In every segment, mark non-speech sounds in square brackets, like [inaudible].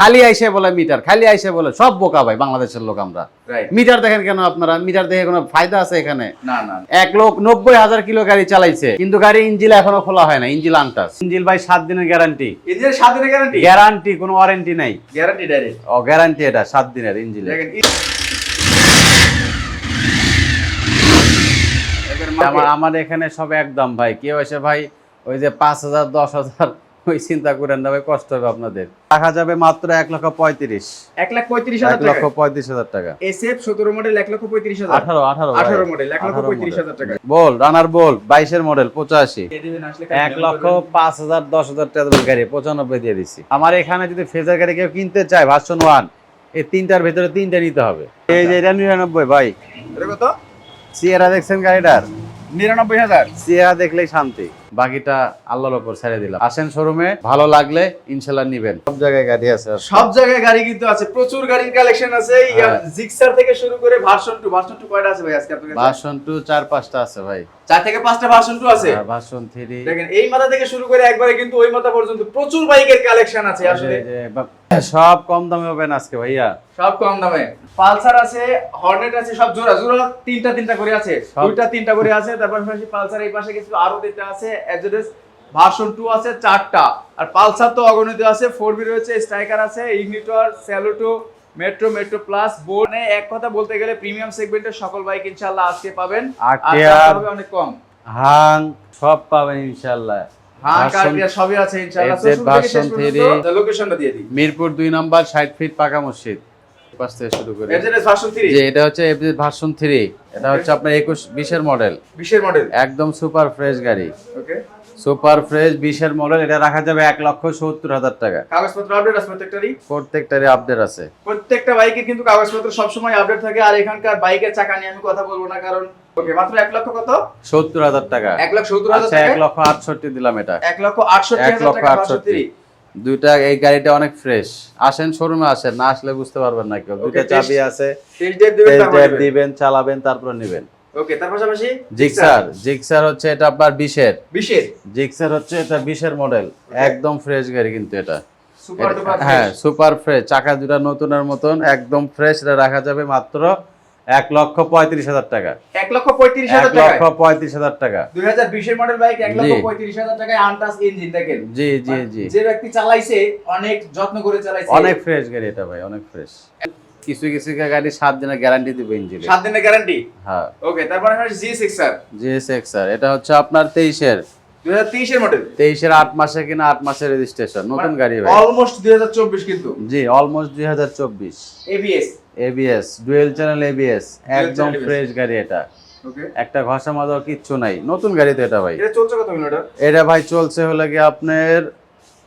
খালি আইসে বলে মিটার খালি আইসে বলে সব বোকা ভাই বাংলাদেশের লোক আমরা। মিটার দেখেন কেন আপনারা? মিটার দেখে কোনো ফায়দা আছে এখানে? না না এক লোক নব্বই হাজার কিলো গাড়ি চালাইছে কিন্তু গাড়ি ইঞ্জিল এখনও খোলা হয় না ইঞ্জিল আনটাস। ইঞ্জিল ভাই সাত দিনের গ্যারান্টি ইঞ্জিনের সাত দিনের গ্যারান্টি গ্যারান্টি কোনো ওয়ারেন্টি নাই। গ্যারান্টি ডাইরেক্ট ও গ্যারান্টি এটা সাত দিনের ইঞ্জিল আমার এখানে সব একদম ভাই কেউ এসে ভাই ওই যে পাঁচ হাজার দশ হাজার ওই চিন্তা করেন না ভাই কষ্ট হবে আপনাদের। রাখা যাবে মাত্র এক লক্ষ পঁয়ত্রিশ। এক লাখ পঁয়ত্রিশ হাজার লক্ষ পঁয়ত্রিশ হাজার টাকা। এসএফ সতেরো মডেল এক লক্ষ পঁয়ত্রিশ হাজার। আঠারো আঠারো আঠারো মডেল এক লক্ষ পঁয়ত্রিশ হাজার টাকা বল রানার বল বাইশের মডেল পঁচাশি। এক লক্ষ পাঁচ হাজার দশ হাজার টাকা গাড়ি পঁচানব্বই দিয়ে দিচ্ছি আমার এখানে যদি ফেজার গাড়ি কেউ কিনতে চায় ভার্সন ওয়ান এই তিনটার ভেতরে তিনটা নিতে হবে। এই যে এটা নিরানব্বই ভাই। কত? সিয়েরা দেখছেন গাড়িটার? নিরানব্বই হাজার। সিয়েরা দেখলেই শান্তি। বাকিটা আল্লাহর ওপর ছেড়ে দিলাম। আসেন শোরুমে ভালো লাগলে ইনশাল্লাহ নিবেন। সব জায়গায় গাড়ি আছে সব জায়গায় গাড়ি কিন্তু আছে প্রচুর গাড়ির কালেকশন আছে। হ্যাঁ। জিক্সার থেকে শুরু করে ভার্সন টু ভার্সন টু কয়টা আছে ভাই আজকে আপনার কাছে? ভার্সন টু চার পাঁচটা আছে ভাই। চার থেকে পাঁচটা ভার্সন টু আছে? ভার্সন থ্রি দেখেন এই মাথা থেকে শুরু করে একবারে কিন্তু ওই মাথা পর্যন্ত প্রচুর বাইকের কালেকশন আছে আসলে। সব কম দামে পাবেন আজকে ভাইয়া। সব কম দামে। পালসার আছে হর্নেট আছে সব জোড়া জোড়া তিনটা তিনটা করে আছে। দুইটা তিনটা করে আছে তারপর পাশে পালসার এই পাশে কিছু আরও তিনটা আছে। এজেডেস ভার্সন টু আছে চারটা। আর পালসার তো অগণিত আছে ফোর বি রয়েছে স্ট্রাইকার আছে Ignitor Saluto Metro Metro plus board মানে এক কথা বলতে গেলে প্রিমিয়াম সেগমেন্টের সকল বাইক ইনশাআল্লাহ আজকে পাবেন। আর হবে অনেক কম। হাং সব পাবেন ইনশাল্লাহ হ্যাঁ সবই আছে মিরপুর দুই নম্বর ষাট ফিট পাকা মসজিদ। পাশ থেকে শুরু করে। এজেডেস ভার্সন 3 যে এটা হচ্ছে এফজেড ভার্সন থ্রি এটা হচ্ছে আপনার একুশ বিশের মডেল বিশের মডেল একদম সুপার ফ্রেশ গাড়ি। ওকে সুপার ফ্রেশ বিশের মডেল এটা রাখা যাবে এক লক্ষ সত্তর হাজার টাকা। কাগজপত্র আপডেট আছে প্রত্যেকটারই? প্রত্যেকটারই আপডেট আছে। প্রত্যেকটা বাইকের কিন্তু কাগজপত্র সবসময় আপডেট থাকে আর এখানকার বাইকের চাকা নিয়ে আমি কথা বলব না কারণ ওকে মাত্র এক লক্ষ কত? সত্তর হাজার টাকা। এক সত্তর হাজার আচ্ছা এক লক্ষ আটষট্টি দিলাম এটা। এক লক্ষ আটষট্টি এক লক্ষ আটষট্টি। দুইটা এই গাড়িটা অনেক ফ্রেশ আসেন শোরুমে আসেন না আসলে বুঝতে পারবেন না কেউ। দুইটা চাবি আছে দিবেন চালাবেন তারপর নেবেন। ওকে তার পাশাপাশি জিক্সার জিক্সার হচ্ছে এটা আপনার বিশের। বিশের? জিক্সার হচ্ছে এটা বিশের মডেল একদম ফ্রেশ গাড়ি কিন্তু এটা। সুপার হ্যাঁ সুপার ফ্রেশ চাকা দুটা নতুনের মতন একদম ফ্রেশ রাখা যাবে মাত্র এক লক্ষ পঁয়ত্রিশ হাজার টাকা। এক লক্ষ পঁয়ত্রিশ হাজার লক্ষ পঁয়ত্রিশ হাজার টাকা। দুই হাজার বিশের মডেল বাইক এক লক্ষ পঁয়ত্রিশ হাজার টাকায় আনটাস ইঞ্জিন দেখেন? জি জি জি। যে ব্যক্তি চালাইছে অনেক যত্ন করে চালাইছে। অনেক ফ্রেশ গাড়ি এটা ভাই অনেক ফ্রেশ কিছু কিছু গাড়ি সাত দিনের গ্যারান্টি দিবে ইঞ্জিনে সাত দিনের গ্যারান্টি হ্যাঁ। ওকে তারপরে G six sir GS XR এটা হচ্ছে আপনার তেইশের। দুই হাজার তেইশের মডেল তেইশের আট মাসে কিনা আট মাসের রেজিস্ট্রেশন মানে নতুন গাড়ি ভাই। অলমোস্ট দুই হাজার চব্বিশ কিন্তু। জি অলমোস্ট দুই হাজার চব্বিশ। ABS ABS dual channel ABS একদম ফ্রেশ গাড়ি এটা। ওকে একটা ঘষা মাজা কিচ্ছু নাই। নতুন গাড়ি তো এটা ভাই। এটা চলছে কত এটা? ভাই চলছে হলে কি আপনার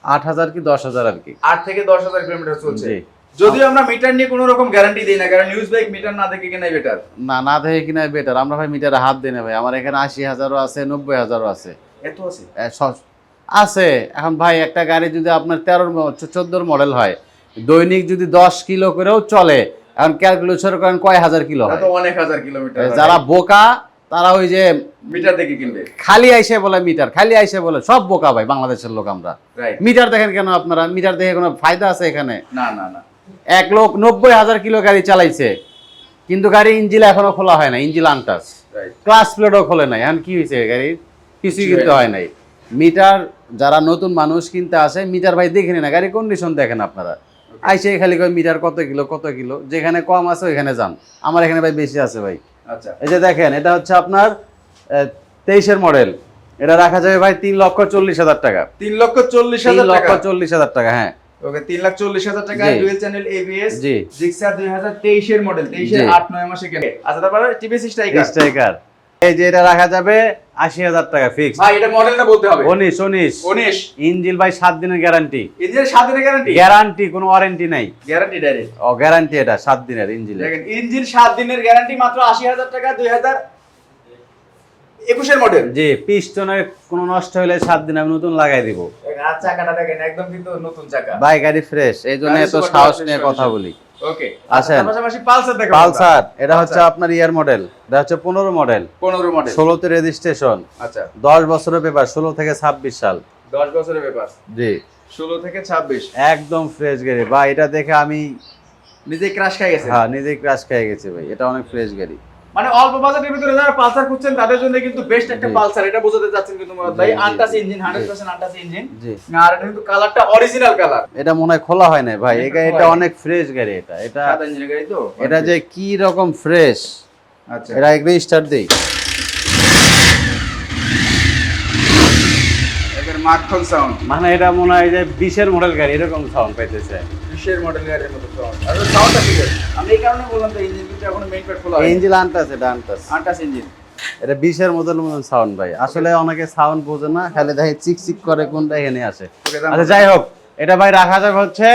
আট হাজার কি দশ হাজার আর কি। আট থেকে দশ হাজার কিলোমিটার চলছে। জি। যদিও আমরা মিটার নিয়ে কোনো রকম গ্যারান্টি দিই না কারণ নিউজ বাইক মিটার না দেখে কেনাই বেটার না না দেখে বেটার আমরা ভাই মিটারে হাত দিই না ভাই। আমার এখানে আশি হাজারও আছে নব্বই হাজারও আছে। এত আছে? আছে। এখন ভাই একটা গাড়ি যদি আপনার তেরোর চোদ্দোর মডেল হয় দৈনিক যদি দশ কিলো করেও চলে এখন ক্যালকুলেশন করেন কয় হাজার কিলো অনেক হাজার কিলোমিটার যারা বোকা তারা ওই যে মিটার দেখে কিনবে। খালি আইসে বলে মিটার খালি আইসে বলে সব বোকা ভাই বাংলাদেশের লোক আমরা। মিটার দেখেন কেন আপনারা? মিটার দেখে কোনো ফায়দা আছে এখানে? না না না। এক লোক নব্বই হাজার কিলো গাড়ি চালাইছে কিন্তু গাড়ি ইঞ্জিল এখনও খোলা হয় না ইঞ্জিল আনটাস। ক্লাস প্লেটও খোলে নাই। এখন কি হয়েছে গাড়ির? কিছুই কিনতে হয় নাই। মিটার যারা নতুন মানুষ কিনতে আসে মিটার ভাই দেখে না গাড়ির কন্ডিশন দেখেন আপনারা। আইসে খালি কয় মিটার কত কিলো কত কিলো? যেখানে কম আছে ওইখানে যান। আমার এখানে ভাই বেশি আছে ভাই। আচ্ছা। এই যে দেখেন এটা হচ্ছে আপনার তেইশের মডেল এটা রাখা যাবে ভাই তিন লক্ষ চল্লিশ হাজার টাকা। তিন লক্ষ চল্লিশ হাজার লক্ষ চল্লিশ হাজার টাকা হ্যাঁ। ওকে তিন লাখ চল্লিশ হাজার টাকা। ডুয়েল চ্যানেল এবিএস জিক্সার দুই হাজার তেইশের মডেল তেইশের আট নয় মাসে কেনে। আচ্ছা তারপরে টিভিএস স্ট্রাইকার স্ট্রাইকার এই যে এটা রাখা যাবে আশি হাজার টাকা ফিক্স ভাই এটা মডেলটা বলতে হবে। উনিশ উনিশ। উনিশ। ইঞ্জিল ভাই সাত দিনের গ্যারান্টি ইঞ্জিল সাত দিনের গ্যারান্টি গ্যারান্টি কোনো ওয়ারেন্টি নাই। গ্যারান্টি ডাইরেক্ট ও গ্যারান্টি এটা সাত দিনের ইঞ্জিল ইঞ্জিল ইঞ্জিন সাত দিনের গ্যারান্টি মাত্র আশি হাজার টাকা দুই হাজার একুশের মডেল জি পিস্টনের কোনো নষ্ট হলে সাত দিন আমি নতুন লাগাই দিব। আর চাকাটা দেখেন একদম কিন্তু নতুন চাকা। ভাই গাড়ি ফ্রেশ এই জন্য এত সাহস নিয়ে কথা বলি। ওকে আসেন। পাশাপাশি পালসার দেখো পালসার এটা হচ্ছে আপনার ইয়ার মডেল এটা হচ্ছে পনেরো মডেল পনেরো মডেল ষোলোতে রেজিস্ট্রেশন আচ্ছা। দশ বছরের পেপার ষোলো থেকে ছাব্বিশ সাল। দশ বছরের ব্যাপার জি। ষোলো থেকে ছাব্বিশ। একদম ফ্রেশ গাড়ি। বা এটা দেখে আমি নিজে ক্রাশ খাই গেছে হ্যাঁ নিজেই ক্রাশ খেয়ে গেছে ভাই এটা অনেক ফ্রেশ গাড়ি। মানে অল্প বাজেটের ভিতরে যারা পালসার খুঁজছেন তাদের জন্য কিন্তু বেস্ট একটা। পালসার এটা বোঝাতে যাচ্ছেন কিন্তু মুরাদ ভাই। Untouched engine hundred percent untouched engine আর এটা কিন্তু কালারটা অরিজিনাল কালার এটা মনে হয় খোলা হয় না ভাই। এটা এটা। অনেক ফ্রেশ গাড়ি এটা। এটা সাদা ইঞ্জিনের গাড়ি তো? এটা যে কি রকম ফ্রেশ আচ্ছা। এটা একটু স্টার্ট দেই। এদের মাখন সাউন্ড মানে এটা মনে হয় যে বিশের মডেল গাড়ি এরকম সাউন্ড পাইতেছে। মডেল গাড়ির মতো সাউন্ড আর সাউন্ডটা ঠিক আছে আমি এই কারণে বললাম তো ইঞ্জিন কিন্তু এখন মেইন প্যাড খোলা ইঞ্জিন আনটাস এটা আনটাস আনটাস ইঞ্জিন এটা বিশের মডেল মতন সাউন্ড ভাই। আসলে অনেকে সাউন্ড বোঝে না খালি দেখে চিক চিক করে কোনটা এখানে আসে। আচ্ছা যাই হোক এটা ভাই রাখা যাবে হচ্ছে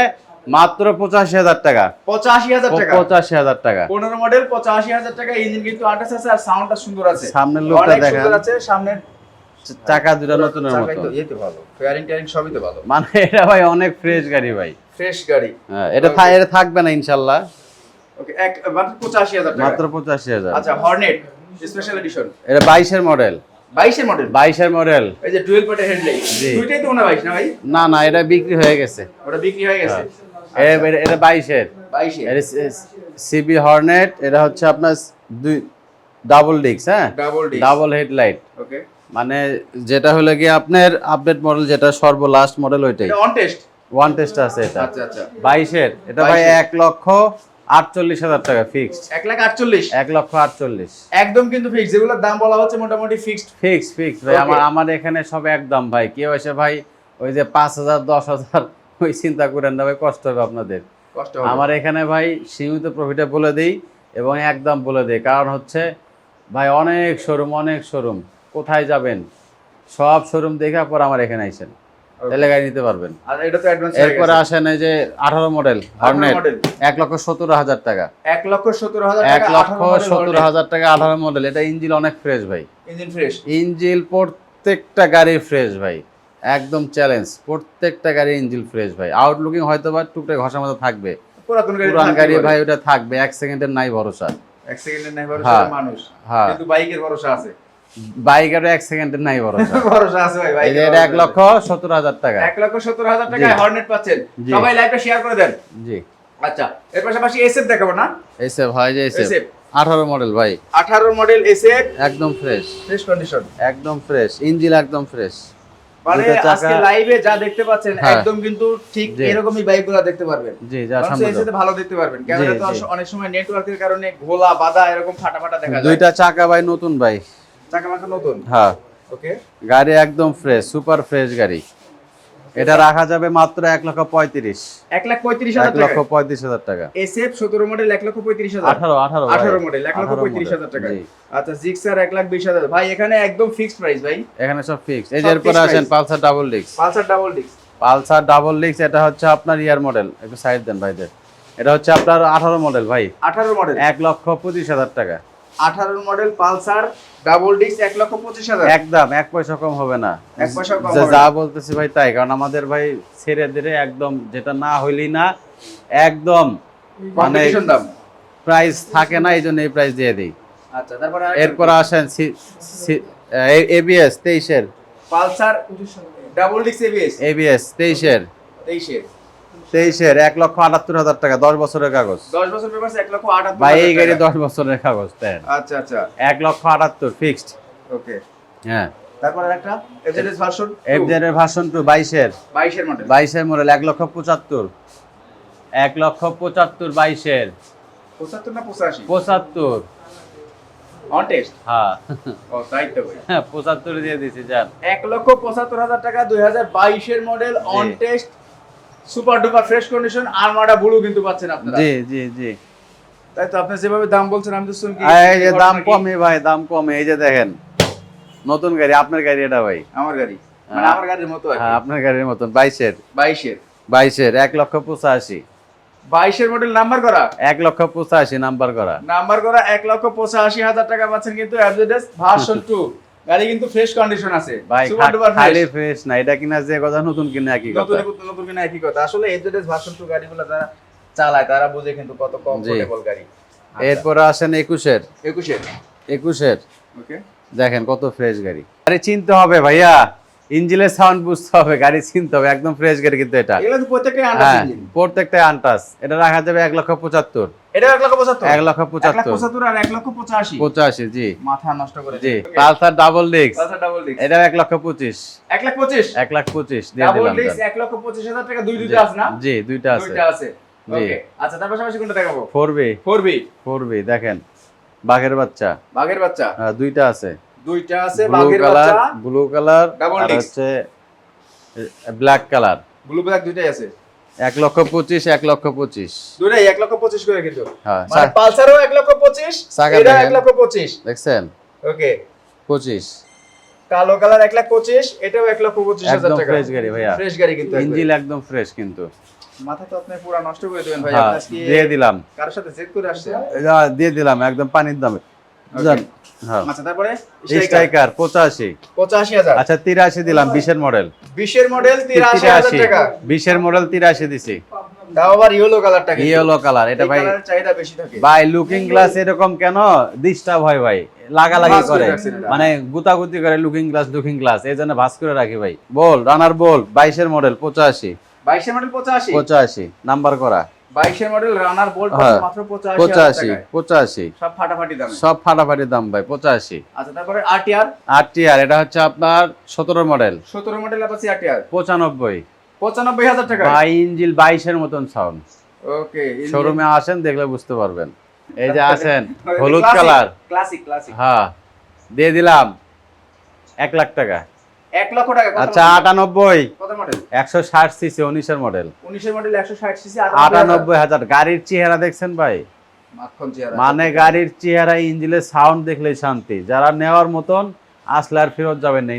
মাত্র পঁচাশি হাজার টাকা। পঁচাশি হাজার টাকা? পঁচাশি হাজার টাকা। পনেরো মডেল পঁচাশি হাজার টাকা ইঞ্জিন কিন্তু আনটাস আছে আর সাউন্ডটা সুন্দর আছে। সামনের লোকটা। সুন্দর আছে সামনের চাকা দুটা নতুনের মতো। ভালো ফেয়ারিং টেয়ারিং সবই তো ভালো। মানে এটা ভাই অনেক ফ্রেশ গাড়ি ভাই। ফ্রেশ গাড়ি। হ্যাঁ, এটা থাকবে না ইনশাল্লাহ। ওকে এক মাত্র পঁচাশি হাজার টাকা। মাত্র পঁচাশি হাজার। আচ্ছা হর্নেট স্পেশাল এডিশন এটা বাইশের মডেল বাইশের মডেল বাইশের মডেল এই যে হেডলাইট দুইটাই তো হয় বাইশ না ভাই? না না এটা বিক্রি হয়ে গেছে। ওটা বিক্রি হয়ে গেছে। এটা- সিবি হর্নেট এটা হচ্ছে আপনার দুই ডাবল হ্যাঁ? Double double headlight okay. মানে যেটা হলো গিয়ে আপনার আপডেট মডেল যেটা সর্বলাস্ট মডেল ওইটাই। অন টেস্ট ওয়ান টেস্ট আছে এটা। আচ্ছা আচ্ছা। বাইশের। এটা ভাই 22 এক লক্ষ আটচল্লিশ হাজার টাকা ফিক্সড এক লাখ আটচল্লিশ। এক লক্ষ আটচল্লিশ। একদম কিন্তু ফিক্স যেগুলোর দাম বলা হচ্ছে মোটামুটি ফিক্সড ফিক্স ফিক্স ভাই। আমার আমার এখানে সব একদম ভাই। কেউ এসে ভাই ওই যে পাঁচ হাজার দশ হাজার ওই চিন্তা করেন না ভাই কষ্ট হবে আপনাদের। কষ্ট হবে। আমার এখানে ভাই সীমিত প্রফিটে বলে দিই এবং একদম বলে দিই। কারণ হচ্ছে ভাই অনেক শোরুম অনেক শোরুম কোথায় যাবেন? সব শোরুম দেখার পর আমার এখানে আইসেন। তাহলে গাড়ি নিতে পারবেন। আর এটা তো অ্যাডভান্স এরপরে আসেন এই যে আঠারো মডেল হর্নেট মডেল এক লক্ষ সত্তর হাজার টাকা। এক লক্ষ সত্তর হাজার এক টাকা লক্ষ সত্তর হাজার টাকা আঠারো মডেল এটা ইঞ্জিন অনেক ফ্রেশ ভাই। ইঞ্জিন ফ্রেশ ইঞ্জিল প্রত্যেকটা গাড়ি ফ্রেশ ভাই। একদম চ্যালেঞ্জ প্রত্যেকটা গাড়ি ইঞ্জিল ফ্রেশ ভাই। আউটলুকিং হয়তো বা টুকটাক ঘষার মতো থাকবে। পুরান গাড়ি ভাই ওটা থাকবে। এক সেকেন্ডের নাই ভরসা। এক সেকেন্ডের নাই ভরসা হ্যাঁ। মানুষ। হ্যাঁ। কিন্তু বাইকের ভরসা আছে। বাইকেরও এক সেকেন্ডের নাই ভরসা। [laughs] ভরসা আছে ভাই এটা এক লক্ষ সত্তর হাজার টাকা। লক্ষ সত্তর হাজার টাকায় হর্নেট পাচ্ছেন। সবাই লাইভটা শেয়ার করে দেন। জি। আচ্ছা এর পাশাপাশি এসএফ দেখাবো না? ভাই যে মডেল ভাই। আঠারো মডেল এসএফ একদম ফ্রেশ ফ্রেশ কন্ডিশন একদম ফ্রেশ ইঞ্জিল একদম ফ্রেশ মানে দুটো আজকে লাইভে যা দেখতে পাচ্ছেন হ্যাঁ। একদম কিন্তু ঠিক। এরকমই বাইকগুলো দেখতে পারবেন। জি যা সামনে ভালো দেখতে পারবেন। ক্যামেরা তো অনেক সময় নেটওয়ার্কের কারণে ঘোলা বাদা এরকম ফাটা ফাটা দেখা যায়। দুইটা চাকা ভাই নতুন ভাই। চাকা মাখা নতুন? হ্যাঁ। ওকে গাড়ি একদম ফ্রেশ সুপার ফ্রেশ গাড়ি। এটা রাখা যাবে মাত্র এক লক্ষ পঁয়ত্রিশ। এক লাখ পঁয়ত্রিশ হাজার লক্ষ পঁয়ত্রিশ হাজার টাকা। এসএফ সতেরো মডেল এক লক্ষ পঁয়ত্রিশ হাজার। আঠারো আঠারো ভাই। আঠারো মডেল এক লক্ষ 18 পঁয়ত্রিশ হাজার টাকা আচ্ছা জিক্সার এক লাখ বিশ হাজার। ভাই এখানে একদম ফিক্সড প্রাইস ভাই। এখানে সব ফিক্স এই যে এরপরে আসেন পালসার ডাবল ডিক্স Pulsar double disc Pulsar double ডিক্স এটা হচ্ছে আপনার ইয়ার মডেল একটু সাইড দেন ভাইদের। এটা হচ্ছে আপনার আঠারো মডেল ভাই। আঠারো মডেল এক লক্ষ পঁচিশ হাজার টাকা। আঠারো মডেল পালসার ডাবল ডিস্ক এক লক্ষ পঁচিশ হাজার। একদম এক পয়সা কম হবে না। এক পয়সাও কম যা-। বলতেছি ভাই তাই কারণ আমাদের ভাই ছেড়ে দিলে একদম যেটা না হইলেই না একদম মানে প্রাইস থাকে না এই জন্য এই প্রাইস দিয়ে দিই। আচ্ছা তারপরে এরপর আসেন এবিএস তেইশের। Pulsar double disc ABS ABS তেইশের। তেইশের। তেইশের এক লক্ষ আটাত্তর হাজার টাকা দশ বছরের কাগজ। দশ বছর পেপার এক লক্ষ আটাত্তর ভাই এই গাড়ি দশ বছরের কাগজ দেন। আচ্ছা আচ্ছা। এক লক্ষ আটাত্তর ফিক্সড ওকে। হ্যাঁ। তারপর একটা AZS version FZ version two বাইশের। বাইশের মডেল বাইশের মডেল এক লক্ষ পঁচাত্তর। এক লক্ষ পঁচাত্তর বাইশের। পঁচাত্তর না পঁচাশি? পঁচাত্তর। অন টেস্ট হ্যাঁ। ও তাই তো হ্যাঁ পঁচাত্তর দিয়ে দিছি যান। এক লক্ষ পঁচাত্তর হাজার টাকা দুই হাজার বাইশের model on test super duper fresh condition armada blue কিন্তু পাচ্ছেন আপনারা। জি জি জি। তাই তো আপনি যেভাবে দাম বলছেন আমি তো শুনছি এই যে দাম কমে ভাই দাম কমে এই যে দেখেন। নতুন গাড়ি আপনার গাড়ি এটা ভাই? আমার গাড়ি। মানে হ্যাঁ। আমার গাড়ির মতো আর হ্যাঁ আপনার গাড়ির মতন বাইশের। বাইশের। বাইশের এক লক্ষ পঁচাশি। বাইশের মডেল নাম্বার করা? এক লক্ষ পঁচাশি নাম্বার করা। নাম্বার করা এক লক্ষ পঁচাশি হাজার টাকা পাচ্ছেন কিন্তু ভার্সন টু [laughs] গাড়ি কিন্তু ফ্রেশ কন্ডিশন আছে। ভাই খালি ফ্রেশ না এটা কিনা যে কথা নতুন কিনা একই কথা। নতুন কিনা একই কথা। আসলে এজেডএস ভার্সন টু গাড়িগুলো যারা চালায় তারা বুঝে কিন্তু কত কমফোর্টেবল গাড়ি। এরপরে আসেন একুশের। একুশের। একুশের। ওকে দেখেন কত ফ্রেশ গাড়ি। আরে চিনতে হবে ভাইয়া। ইঞ্জিনের সাউন্ড বুঝতে হবে গাড়ি চিনতে হবে একদম ফ্রেশ গাড়ি কিন্তু এটা। প্রত্যেকটাই হ্যাঁ প্রত্যেকটা আনটাস এটা রাখা যাবে এক লক্ষ পঁচাত্তর। এটা এক লক্ষ পঁচাত্তর? এক লক্ষ পঁচাত্তর। পঁচাত্তর আর এক লক্ষ পঁচাশি। পঁচাশি জি। মাথা নষ্ট করে জি Pulsar double disc double disc এটা এক লক্ষ পঁচিশ। এক লাখ পঁচিশ? এক লাখ পঁচিশ ডাবল ডিস্ক এক লক্ষ পঁচিশ হাজার টাকা দুই জি, দুইটা আছে না? জি দুইটা আছে। দুইটা আছে। আচ্ছা তার পাশাপাশি কোনটা দেখাবো? Four B. Four B. Four B দেখেন। বাঘের বাচ্চা। বাঘের বাচ্চা। হ্যাঁ, দুইটা আছে। দুইটা আছে বাঘের বাচ্চা ব্লু কালার আর। হচ্ছে ব্ল্যাক কালার ব্লু ব্ল্যাক দুইটাই আছে। এক লক্ষ পঁচিশ এক লক্ষ পঁচিশ। দুইটাই এক লক্ষ পঁচিশ করে কিন্তু। হ্যাঁ মানে পালসারও এক লক্ষ পঁচিশ এটা এক লক্ষ পঁচিশ। দেখছেন? ওকে পঁচিশ। কালো কালার এক লাখ পঁচিশ এটাও এক লক্ষ পঁচিশ হাজার একদম টাকা। ফ্রেশ গাড়ি ভাইয়া। ফ্রেশ গাড়ি কিন্তু ইঞ্জিন একদম ফ্রেশ কিন্তু। মাথা তো আপনি পুরো নষ্ট করে দেবেন ভাই হ্যাঁ দিয়ে দিলাম। কারোর সাথে চেক করে আসছেন এটা দিয়ে দিলাম একদম পানির দামে। জান হ্যাঁ। আচ্ছা তারপরে স্ট্রাইকার। পঁচাশি। পঁচাশি হাজার। আচ্ছা তিরাশি দিলাম বিশের মডেল। বিশের মডেল তিরাশি হাজার তিরাশি। টাকা। মডেল তিরাশি দিছি। তাও আবার ইয়েলো কালারটা ইয়েলো কালার এটা ভাই চাহিদা বেশি থাকে। ভাই লুকিং গ্লাস এরকম কেন? ডিস্টার্ব হয় ভাই। লাগালাগি করে। মানে গুতাগুতি করে লুকিং গ্লাস লুকিং গ্লাস এই জন্য ভাস করে রাখি ভাই। বল রানার বল বাইশের মডেল পঁচাশি। বাইশের মডেল পঁচাশি। পঁচাশি নাম্বার করা। হ্যাঁ, সব ফাটাফাটি সব দাম ভাই এটা হচ্ছে আপনার 17 মডেল 17 মডেল টাকা মতন সাউন্ড শোরুমে আসেন দেখলে বুঝতে পারবেন। এই যে আছেন [laughs] হলুদ কালার ক্লাসিক হ্যাঁ দিয়ে দিলাম। এক লাখ টাকা। এক লক্ষ টাকা আচ্ছা 98 মডেল সিসি গাড়ির চেহারা দেখছেন ভাই? মানে গাড়ির চেহারা ইঞ্জিনের সাউন্ড দেখলেই শান্তি। যারা নেওয়ার মতন আসলে আর ফেরত যাবেন না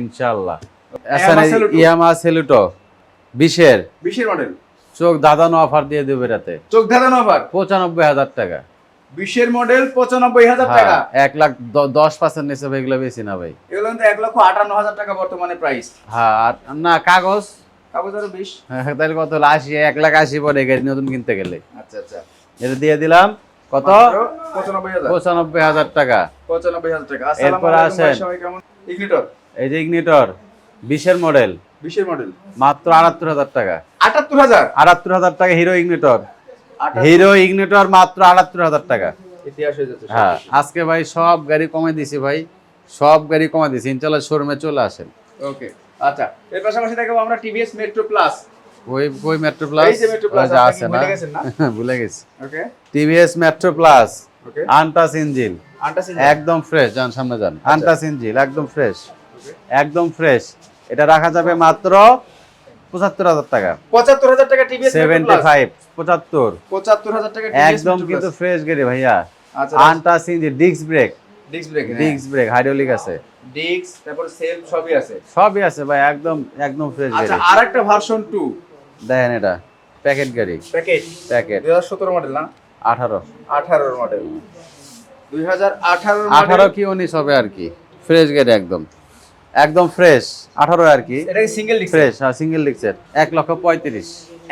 ইয়ামা সেলুটো। মডেল চোখ দাদানো অফার দিয়ে দেবে রাতে। চোখ আবার পঁচানব্বই হাজার টাকা। বিশের মডেল পঁচানব্বই হাজার টাকা? হ্যাঁ, এক লাখ দশ পার্সেন্ট নিচে এগুলো বেশি না ভাই। এগুলো এক লক্ষ আটান্ন হাজার টাকা বর্তমানে প্রাইস হ্যাঁ না কাগজ? কাগজ আরও বিশ। হ্যাঁ, তাহলে কত? হলো? আশি এক লাখ আশি পরে গাড়ি নতুন কিনতে গেলে। আচ্ছা আচ্ছা। এটা দিয়ে দিলাম। কত? পঁচানব্বই হাজার। টাকা। পঁচানব্বই হাজার টাকা। এরপর ভাই, আসেন। ইগনিটর। এই যে ইগনিটর বিশের মডেল বিশের মডেল মাত্র আটাত্তর হাজার টাকা। আটাত্তর হাজার? আটাত্তর হাজার টাকা হিরো ইগনিটর। হিরো ইগনিটর মাত্র আটাত্তর হাজার টাকা। হয়ে হ্যাঁ আজকে ভাই সব গাড়ি কমে দিছি ভাই। সব গাড়ি কমে দিছি। ইনশাল্লাহ শোরুমে চলে আসেন। ওকে আচ্ছা এর পাশাপাশি দেখাবো আমরা টিভিএস মেট্রো প্লাস ওই ওই মেট্রো প্লাস যে আছে না? ভুলে [laughs] গেছি। Okay TVS Metro plus okay untouched engine আন্টাসিন একদম ফ্রেশ যান সামনে যান। আচ্ছা। আনটাস ইঞ্জিন একদম ফ্রেশ একদম ফ্রেশ এটা রাখা যাবে মাত্র পঁচাত্তর হাজার টাকা। পঁচাত্তর হাজার টাকা টিভিএস সেভেন্টি ফাইভ পঁচাত্তর। পঁচাত্তর হাজার টাকা একদম কিন্তু। ফ্রেশ গাড়ি ভাইয়া। আচ্ছা untouched engine disc brake disc brake disc brake hydraulic আছে। ডিস্ক তারপর সেলফ সবই আছে? সবই আছে ভাই একদম একদম ফ্রেশ আচ্ছা আরেকটা ভার্সন 2 দেখেন এটা প্যাকেট গাড়ি। প্যাকেজ প্যাকেট 2017 মডেল না? আঠারো। 18 এর মডেল 2018 আঠারো মডেল কি উনিশ হবে আর কি? ফ্রেশ গাড়ি একদম। একদম ফ্রেশ আঠারো আর কি? এটা সিঙ্গেল ডিস্ক ফ্রেশ হ্যাঁ সিঙ্গেল ডিক্সের এক লক্ষ পঁয়ত্রিশ।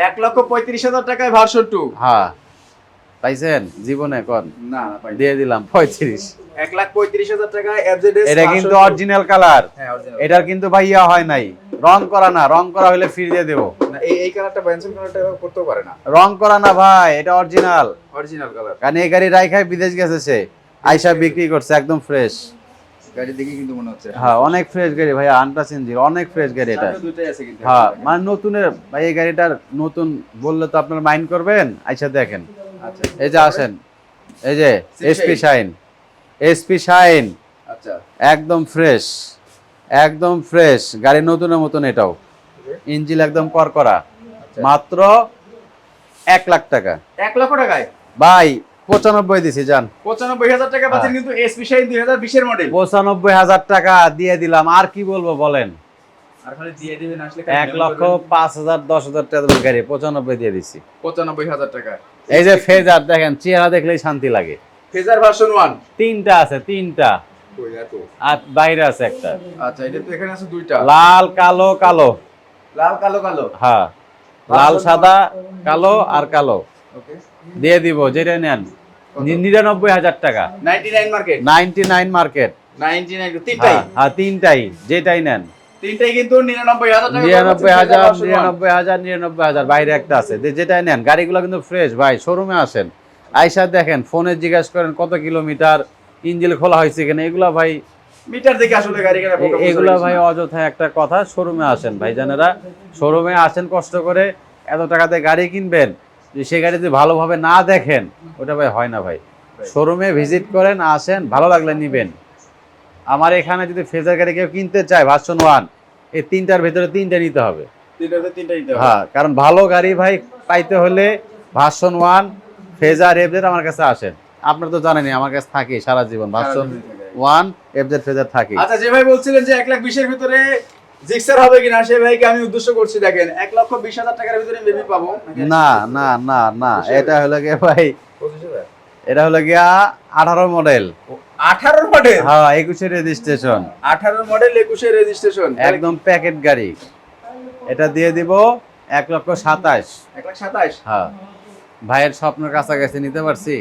1 লক্ষ 35 হাজার টাকায় ভার্সন 2 হ্যাঁ। পাইছেন? জীবনে কন না দিয়ে দিলাম পঁয়ত্রিশ। 1 লাখ 35 হাজার এফজেডএস এটা কিন্তু অরিজিনাল কালার হ্যাঁ এটার কিন্তু ভাই ইয়া হয় নাই। রং করা না রং করা হলে ফ্রি দিয়ে দেবো। এই কালারটা বেনসন কালারটা করতেও পারে না। রং করা না ভাই এটা অরিজিনাল অরিজিনাল কালার কারণ এই গাড়ি রাইখায় বিদেশ গেছে সে। আইসা বিক্রি করছে একদম ফ্রেশ গাড়ি দেখে কিন্তু মনে হচ্ছে। হ্যাঁ অনেক ফ্রেশ গাড়ি ভাই আনটাস ইঞ্জিন অনেক ফ্রেশ গাড়ি এটা। হ্যাঁ মানে নতুনের ভাই এই গাড়িটার নতুন বললে তো আপনার মাইন্ড করবেন? আইসা দেখেন। এই যে আসেন। এই যে এসপি শাইন এসপি শাইন আচ্ছা। একদম ফ্রেশ একদম ফ্রেশ গাড়ি নতুনের মতন এটাও। ইঞ্জিন একদম করকরা আচ্ছা। মাত্র এক লাখ টাকা। এক লক্ষ টাকায়? ভাই পঁচানব্বই দিছি যান পঁচানব্বই হাজার টাকা পাচ্ছেন কিন্তু এসপি শাইন দুই হাজার বিশের মডেল পঁচানব্বই হাজার টাকা দিয়ে দিলাম। আর কি বলব বলেন? এক লক্ষ পাঁচ হাজার দশ হাজার টাকা গাড়ি পঁচানব্বই দিয়ে দিছি। পঁচানব্বই হাজার টাকা। এই যে ফেজার দেখেন চেহারা দেখলেই শান্তি লাগে। ফেজার ভার্সন ওয়ান তিনটা আছে তিনটা। আর বাইরে আছে একটা। আচ্ছা এটা তো এখানে আছে দুইটা। লাল কালো কালো। লাল কালো কালো? হ্যাঁ। লাল সাদা কালো আর কালো। দিয়ে দিব যেটা নেন। নিরানব্বই হাজার টাকা। Ninety nine market ninety nine market ninety nine তিনটাই? হ্যাঁ তিনটাই যেটাই নেন। তিনটাই কিন্তু নিরানব্বই হাজার নিরানব্বই হাজার নিরানব্বই হাজার নিরানব্বই হাজার বাইরে একটা আছে। যেটাই নেন গাড়িগুলো কিন্তু ফ্রেশ ভাই শোরুমে আসেন আইসা দেখেন ফোনে জিজ্ঞাসা করেন কত কিলোমিটার ইঞ্জিন খোলা হয়েছে কিনা এগুলো ভাই মিটার দেখে আসলে গাড়ি কেনা এগুলো ভাই অযথা একটা কথা শোরুমে আসেন ভাই জানেরা শোরুমে আসেন কষ্ট করে এত টাকাতে গাড়ি কিনবেন যে সে গাড়ি যদি ভালোভাবে না দেখেন ওটা ভাই হয় না ভাই। শোরুমে ভিজিট করেন আসেন ভালো লাগলে নিবেন। আমার এখানে যদি ফেজার গাড়ি কেউ কিনতে চায় ভার্সন ওয়ান এই তিনটার ভেতরে তিনটা নিতে হবে। হ্যাঁ কারণ ভালো গাড়ি ভাই পাইতে হলে ভার্সন ওয়ান ফেজার এফজেড আমার কাছে আসেন আপনার তো জানেনই আমার কাছে থাকে সারা জীবন। ভার্সন ওয়ান এফজেড ফেজার থাকে। আচ্ছা যে ভাই বলছিলেন যে এক লাখ বিশের ভিতরে জিক্সার হবে কিনা সে ভাইকে আমি উদ্দেশ্য করছি দেখেন এক লক্ষ বিশ হাজার টাকার ভিতরে মেবি পাবো। না না না না এটা হলো গিয়ে ভাই পঁচিশ এটা হলো গিয়া আঠারো মডেল আঠারোর মডেল হ্যাঁ একুশে রেজিস্ট্রেশন আঠারোর মডেল একুশে রেজিস্ট্রেশন একদম প্যাকেট গাড়ি। এটা দিয়ে দিব এক লক্ষ সাতাশ। এক লাখ সাতাশ? হ্যাঁ। ভাইয়ের স্বপ্নের কাছাকাছি নিতে পারছি?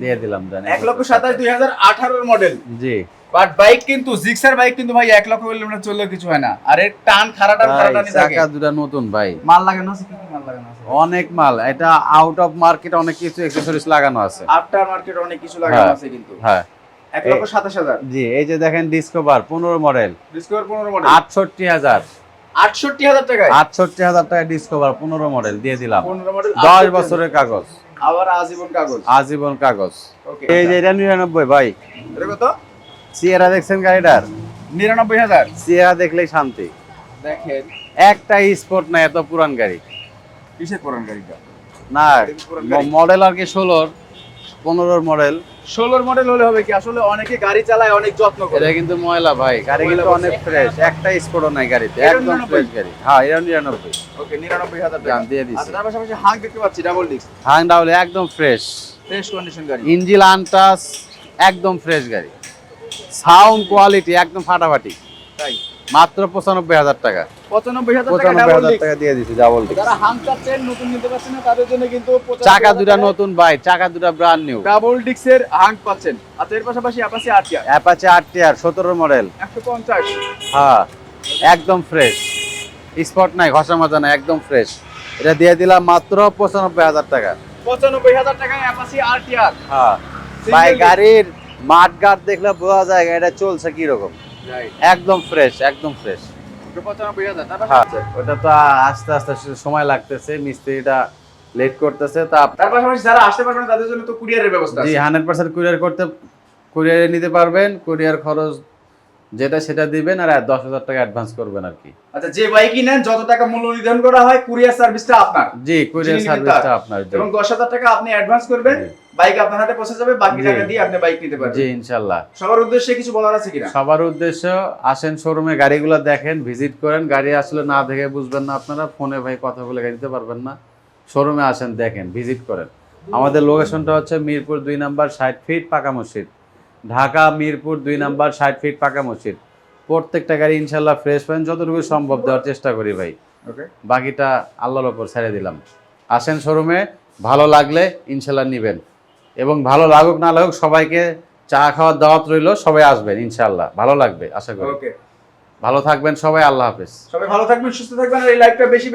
দিয়ে দিলাম জানি। এক লক্ষ সাতাশ দুই হাজার আঠারোর মডেল জি। বাট বাইক কিন্তু জিক্সার বাইক কিন্তু ভাই এক লক্ষ আমরা চললেও কিছু হয় না। আর এর টান খারা টান খারা ভাই, টানি থাকে। দুটা নতুন ভাই। মাল লাগানো আছে? কি কি মাল লাগানো আছে? অনেক মাল। এটা আউট অফ মার্কেট অনেক কিছু অ্যাক্সেসরিজ লাগানো আছে। আফটার মার্কেট অনেক কিছু লাগানো হ্যাঁ। আছে কিন্তু। হ্যাঁ। এক লক্ষ সাতাশ হাজার। জি এই যে দেখেন ডিসকভার পনেরো মডেল ডিসকভার পনেরো মডেল আটষট্টি হাজার। আটষট্টি হাজার টাকায়? আটষট্টি হাজার টাকা ডিসকভার পনেরো মডেল দিয়ে দিলাম। দশ বছরের কাগজ। আবার আজীবন কাগজ। আজীবন কাগজ। এই যে এটা নিরানব্বই ভাই। এটা কত? সিয়েরা দেখছেন গাড়িটার? নিরানব্বই হাজার। সিয়েরা দেখলেই শান্তি। দেখেন। একটা স্পোর্ট না এত পুরান গাড়ি। কিসের পুরান গাড়িটা? না। মডেল আর কি ষোলোর। পনেরোর মডেল। ষোলোর মডেল হলে হবে কি? আসলে অনেকে গাড়ি চালায় অনেক যত্ন করে। এটা কিন্তু ময়লা ভাই গাড়ি কিন্তু অনেক ফ্রেশ একটা স্পোর্টও নাই গাড়িতে একদম ফ্রেশ গাড়ি। হ্যাঁ এটা নিরানব্বই। ওকে নিরানব্বই হাজার দাম দিয়ে দিছি। আচ্ছা, তার পাশাপাশি হাঁক দেখতে পাচ্ছি ডাবল ডিস্ক হাং ডাউলে একদম ফ্রেশ ফ্রেশ কন্ডিশন গাড়ি। ইঞ্জিল আনটাস একদম ফ্রেশ গাড়ি। সাউন্ড কোয়ালিটি একদম ফাটাফাটি। তাই। মাত্র পঁচানব্বই হাজার টাকা। পঁচানব্বই হাজার টাকা দিয়ে দিচ্ছি ডাবল যারা হাঁক চাচ্ছেন নতুন নিতে পারছেন না তাদের জন্য কিন্তু চাকা দুটা নতুন ভাই চাকা দুটা ব্রান্ড নিউ ডাবল হাঁক পাচ্ছেন। আচ্ছা এর পাশাপাশি অ্যাপাচে টিয়ার সতেরো মডেল একশো পঞ্চাশ। হ্যাঁ একদম ফ্রেশ স্পট নাই ঘষা মাজা নাই একদম ফ্রেশ এটা দিয়ে দিলাম মাত্র পঁচানব্বই হাজার টাকা। পঁচানব্বই হাজার টাকায় আটিয়ার হ্যাঁ ভাই গাড়ির মাঠ গার্ড দেখলে বোঝা যায় এটা চলছে কীরকম। একদম ফ্রেশ একদম ফ্রেশ হ্যাঁ ওটা তো আস্তে আস্তে সময় লাগতেছে মিস্ত্রিটা লেট করতেছে তা তার পাশাপাশি যারা আসতে তাদের জন্য তো কুরিয়ারের ব্যবস্থা জি আছে। হান্ড্রেড পার্সেন্ট কুরিয়ার করতে কুরিয়ারে নিতে পারবেন কুরিয়ার খরচ যেটা সেটা দিবেন আর দশ হাজার টাকা অ্যাডভান্স করবেন আর কি। আচ্ছা যে বাইকই নেন যত টাকা মূল্য নির্ধারণ করা হয় কুরিয়ার সার্ভিসটা আপনার। জি কুরিয়ার সার্ভিসটা আপনার এবং দশ হাজার টাকা আপনি অ্যাডভান্স করবেন বাইক আপনার হাতে পৌঁছে যাবে বাকি টাকা দিয়ে আপনি বাইক নিতে জি পারবেন ইনশাল্লাহ সবার উদ্দেশ্যে কিছু বলার আছে কিনা? সবার উদ্দেশ্য আসেন শোরুমে গাড়িগুলো দেখেন ভিজিট করেন। গাড়ি আসলে না দেখে বুঝবেন না আপনারা ফোনে ভাই কথা বলে গাড়ি দিতে পারবেন না। শোরুমে আসেন দেখেন ভিজিট করেন। আমাদের লোকেশনটা হচ্ছে মিরপুর দুই নাম্বার ষাট ফিট পাকা মসজিদ। ঢাকা মিরপুর দুই নাম্বার ষাট ফিট পাকা মসজিদ। প্রত্যেকটা গাড়ি ইনশাল্লাহ ফ্রেশ পাবেন। যতটুকু সম্ভব দেওয়ার চেষ্টা করি ভাই। বাকিটা আল্লাহর ওপর ছেড়ে দিলাম। আসেন শোরুমে ভালো লাগলে ইনশাল্লাহ নিবেন। এবং ভালো লাগুক না লাগুক সবাইকে চা খাওয়ার দাওয়াত রইল সবাই আসবেন ইনশাল্লাহ ভালো লাগবে আশা করি। ভালো থাকবেন সবাই আল্লাহ হাফেজ। সবাই ভালো থাকবেন সুস্থ থাকবেন আর এই লাইভটা বেশি